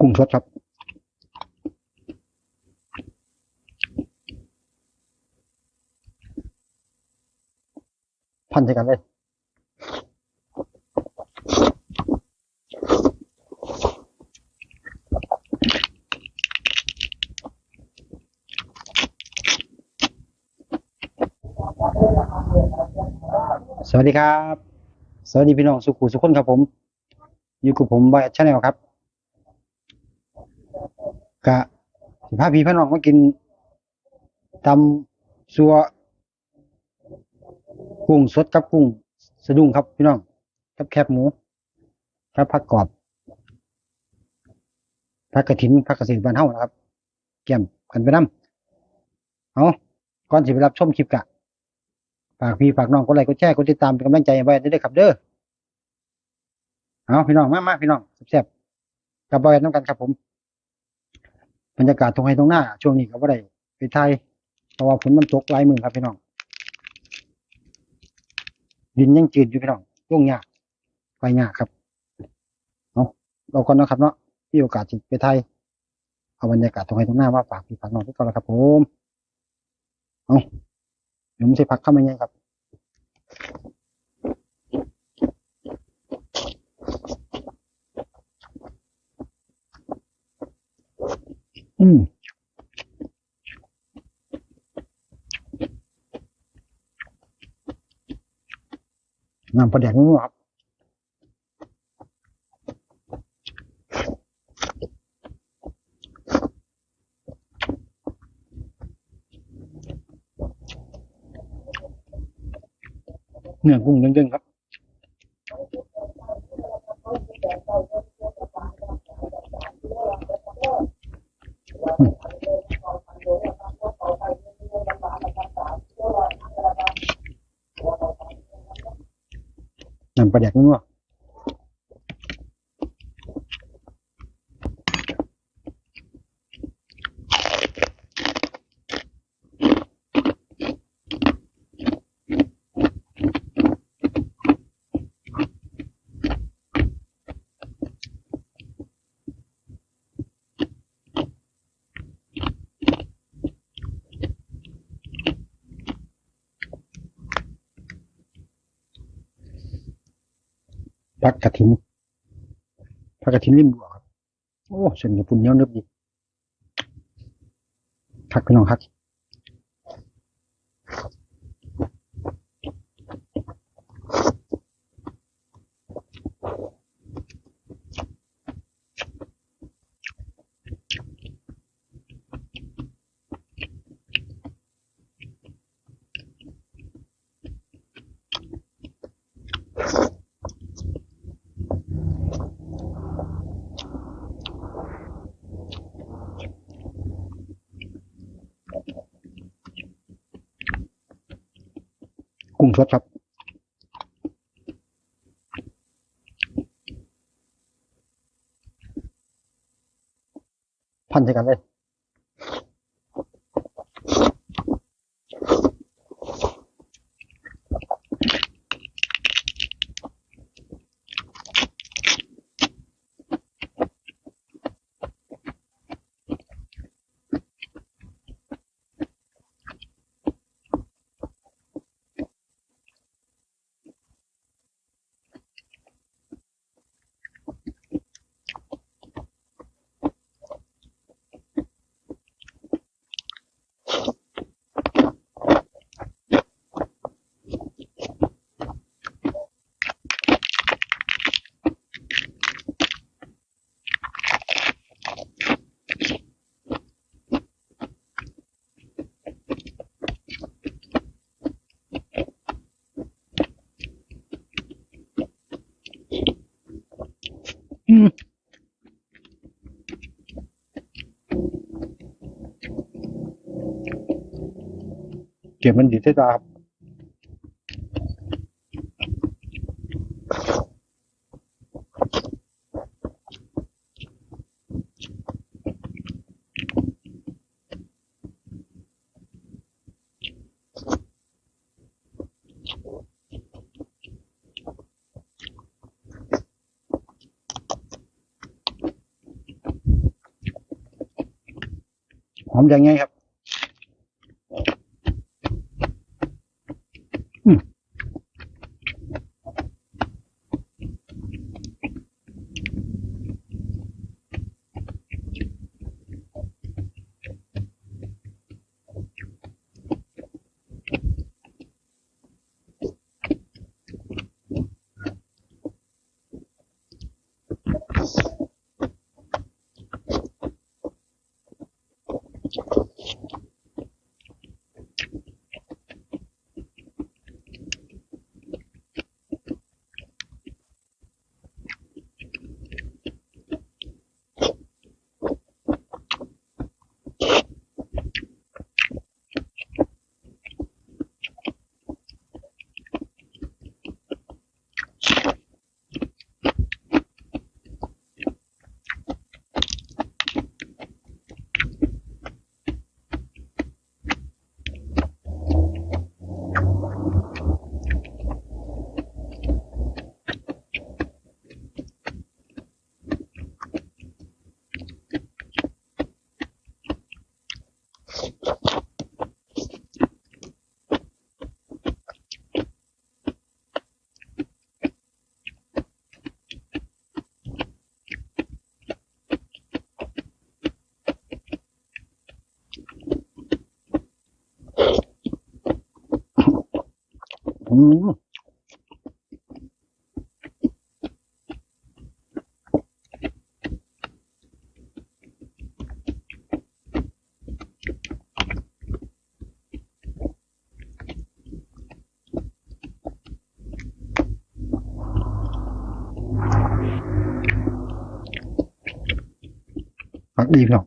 กุ้งสดครับ พันใส่กันเลยสวัสดีครับ สวัสดีพี่น้องสุขุสุขคนครับผม อยู่กับผมบอยชาแนลครับ กะสิพาพี่พี่น้องมากินตำซัวกุ้งสดกับกุ้งสะดุ้งครับพี่น้องกับแคบหมูกับผักกรอบผักกระถินผักกระสีบ้านเฮานะครับแก้มกันไปน้ำเอาก่อนสิไปรับชมคลิปกะฝากพี่ฝากน้องกดไลค์กดแชร์กดติดตามเป็นกำลังใจให้ไว้ด้วยครับเด้อเอาพี่น้องมามาพี่น้องแซ่บๆกับบอยน้ำกันครับผม บรรยากาศตรงไห้ตรงหน้า ช่วงนี้ก็บ่ได้ไปไทยเพราะว่าฝนมันตกหลายมือครับพี่น้องดินยังจืดอยู่พี่น้องร่วงยากไปยากครับเอาเราก่อนนาะครับเนาะที่โอกาสจิไปไทยเอาบรรยากาศตรงไห้ตรงหน้ามาฝากพี่ฝากน้องทุกคนแล้วครับผมเอาเดี๋ยวผมจะพักเข้ามาไงครับ อืมน้ำปลาแดกนัวครับเนื้อกุ้งเด้งๆครับ ประหยัดกนัว ผักกระถินผักกระถินริมบัวครับ โอ้เส้นญี่ปุ่นเนียเนิบดีคักพี่น้องคัก กุ้งสดครับ พันใช้กันเลย เก็บมันดีเที่ตาครับหอมยังไงครับ อืมผักดีพี่น้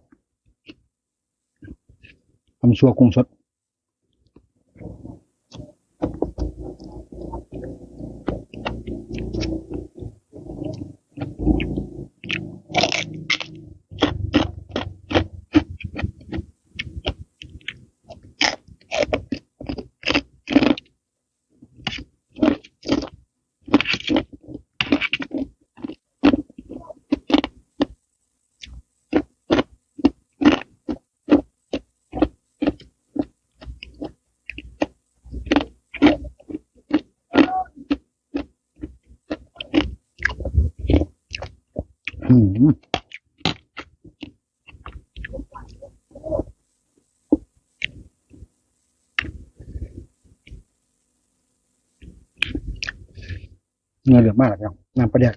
เนื้อเหลือมากเลยครับน้ำประเดก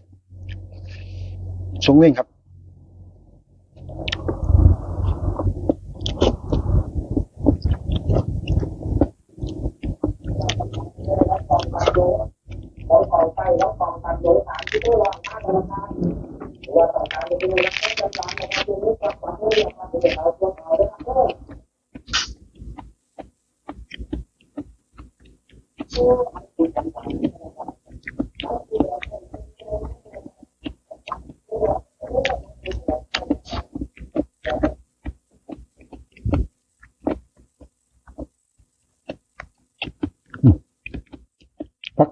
ชงเว้งครับ พัก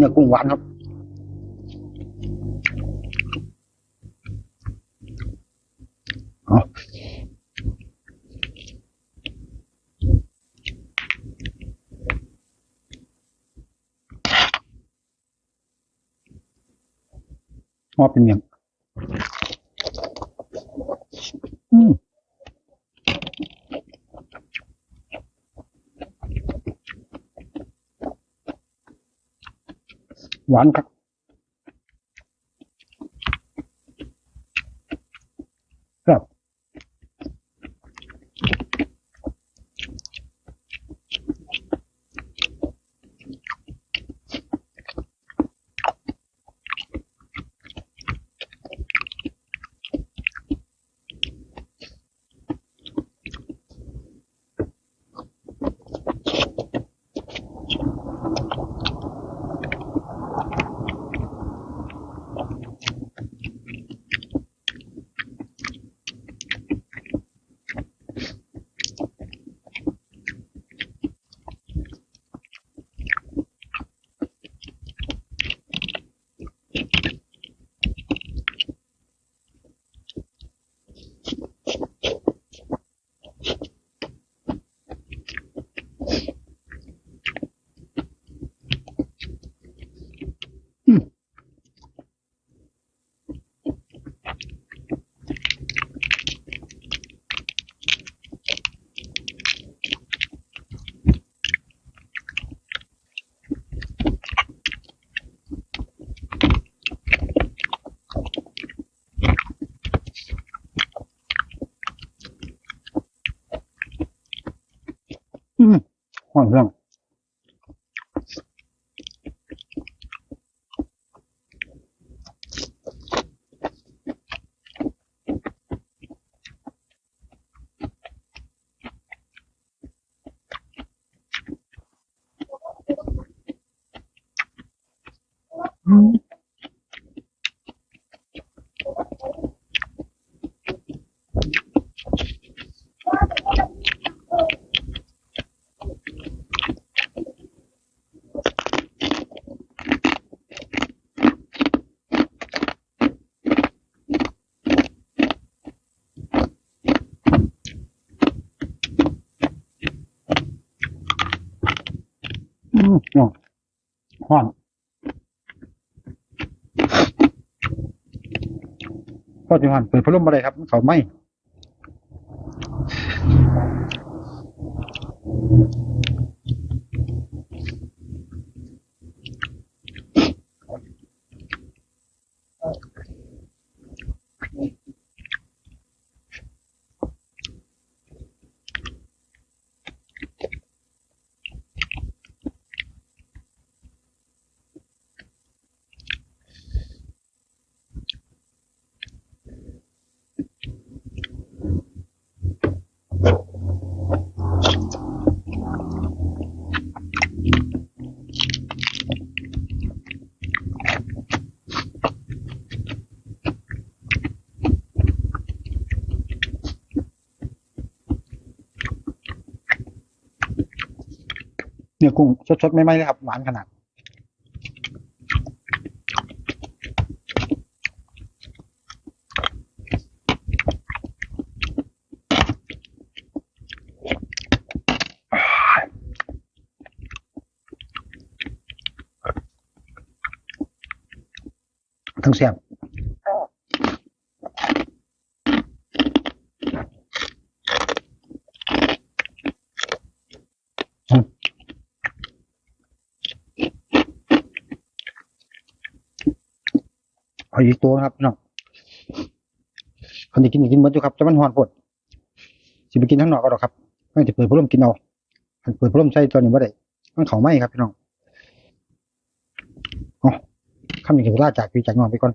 เนื้อกุ้งหวานครับ เอาหอเป็นยังอืม หว หอ มเรื่องอืมอืมหอมหอจะหันเปิดพัดลมมาเลยครับ เขาไม่ เนื้อกุ้งสดๆไม่ไหมเลยครับ หวานขนาด ทั้งเสียบ เอาอีกตัวนะครับพี่น้องคนที่กินกินหมดอยู่ครับจะมันหอนปวดสิไปกินทั้งหนอกก็ดอกครับไม่จะเปิดพัดลมกินเอาเปิดพัดลมใส่ตัวนี้บ่ได้มันเขาไหมครับพี่น้องอ๋อคำนี้ก็จะลาจากพี่จากน้องไปก่อน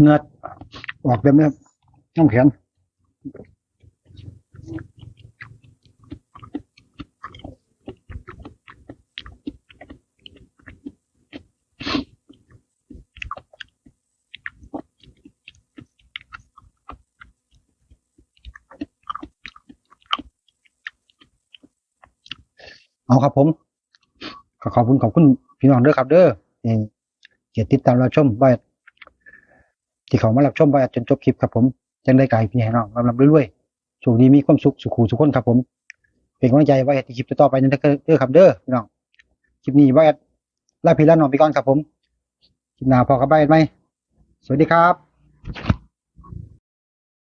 เงือดออกเต็มเลยน้ำแข็งเอาครับผมก็ขอบคุณขอบคุณพี่น้องเด้อครับ เด้อที่เกียรติติดตามเราชมไป ที่เขามารับชมไปจนจบคลิปครับผมจังได้ไกลพี่ให้น้องลำลำเรื่อยๆสุขดีมีความสุขสุขูสุขคนครับผม เป็นกำลังใจไว้ให้คลิปต่อไปนั่นเด้อครับเด้อพี่น้องคลิปนี้ไว้ลาพี่ลาน้องไปก่อนครับผมคลิปหน้าพอกับไปไหมสวัสดีครับ